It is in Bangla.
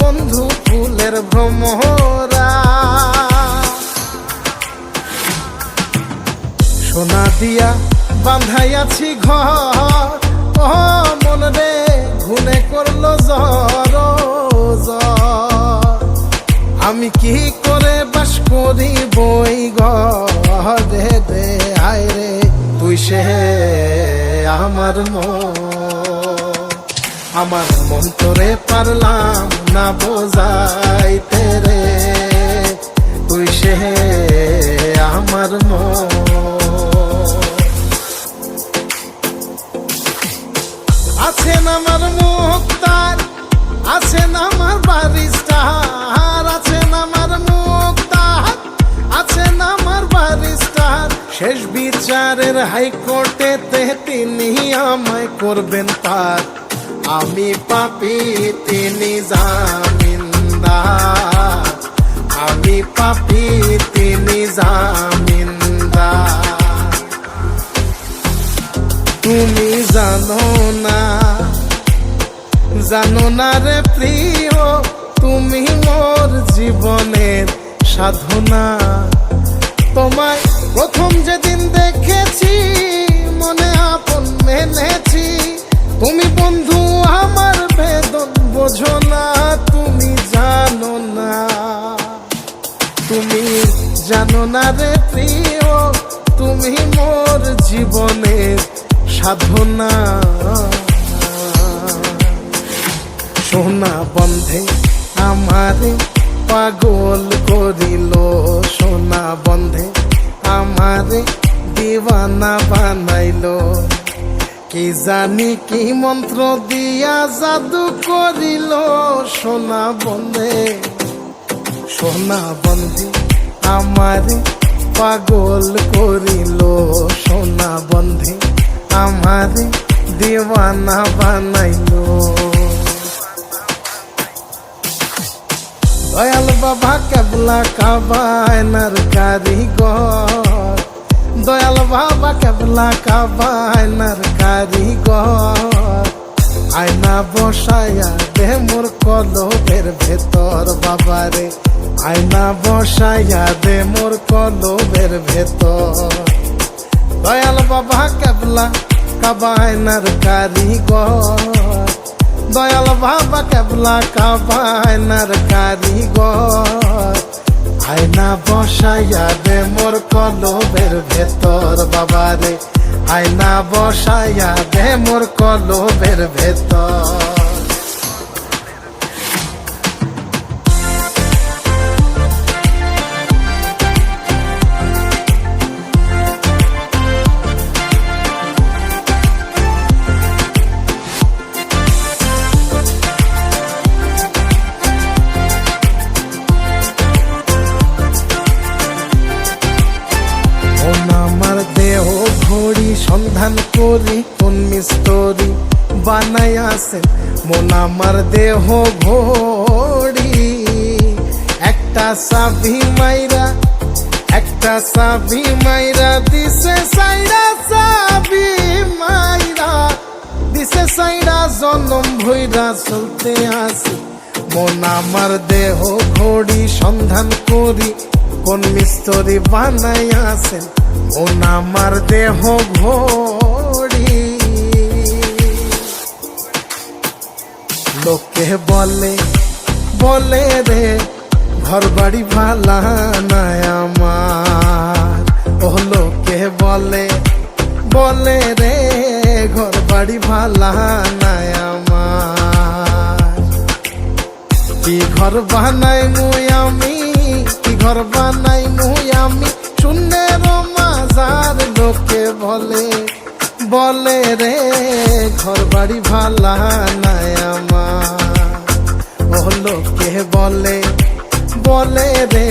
বন্ধু ফুলের ভ্রমরা। সোনা দিয়া বান্ধাইয়াছি ঘর ও মন রে, ঘুনে করল জর। আমি কি করে বাস করি বই ঘরে রে আয় রে, তুই সে আমার মন। আমার মন তোরে পারলাম না বোঝাইতে রে। তুই সে আমার মন। আছেন আমার মুক্তার আছেন আমার বারিস্টার আছেন আমার মুক্তার আছেন আমার বারিস্টার শেষ বিচারের হাইকোর্টেতে তিনি আমায় করবেন পার আমি পাপি, তিনি জামিনদার। আমি পাপি, তিনি জামিনদার। তুমি জানো না জানো না রে প্রিয়, তুমি মোর জীবনের সাধনা। তোমায় প্রথম যেদিন দেখেছি তুমি মোর জীবনের সাধনা। সোনা বন্ধে আমারে পাগল করিল। সোনা বন্ধে আমারে দিওয়ানা বানাইলো। কি জানি কি মন্ত্র দিয়া জাদু করিল। সোনা বন্ধে সোনা বন্ধে আমারে পাগল করিল সোনা বন্ধে, আমারে দিওয়ানা বানাইলো। দয়াল বাবা কেবলা কাবায়নার কারিগর। দয়াল বাবা কেবলা কাবায়নার কারিগর। আয়না বসায়া দে মোর কলবের ভেতর বাবারে। আয়না বসায়া দে মোর কলবের ভেতর। দয়াল বাবা কেবলা কাবায়নার কারিগর। দয়াল বাবা কেবলা কাবায়নার কারিগর। আয়না বসাইয়া দে মোর কলবের ভেতর। বাবারে, আয়না বসাইয়া দে মোর কলবের ভেতর। সন্ধান করি, কোন মিস্তরি বানাই আছেন মন আমার দেহ ঘড়ি একটা সাবি মাইরা, একটা সাবি মাইরা, দিছে সাইরা সাবি মাইরা। দিছে সাইরা জনম ভৈরা চলতে আসি মন আমার দেহ ঘড়ি সন্ধান করি, কোন মিস্তরি বানাই আছেন মন আমার দেহ ঘড়ি। লোকে বলে বলে রে ঘর বাড়ি ভালা নাই আমার। ও লোকে বলে বলে রে ঘর বাড়ি ভালা নাই আমার। কি ঘর বানাই মুই আমি কি ঘর বানাই মুই আমি মাজার লোকে বলে বলে রে ঘর বাড়ি ভালা নাই আমার। ও লোকে বলে বলে রে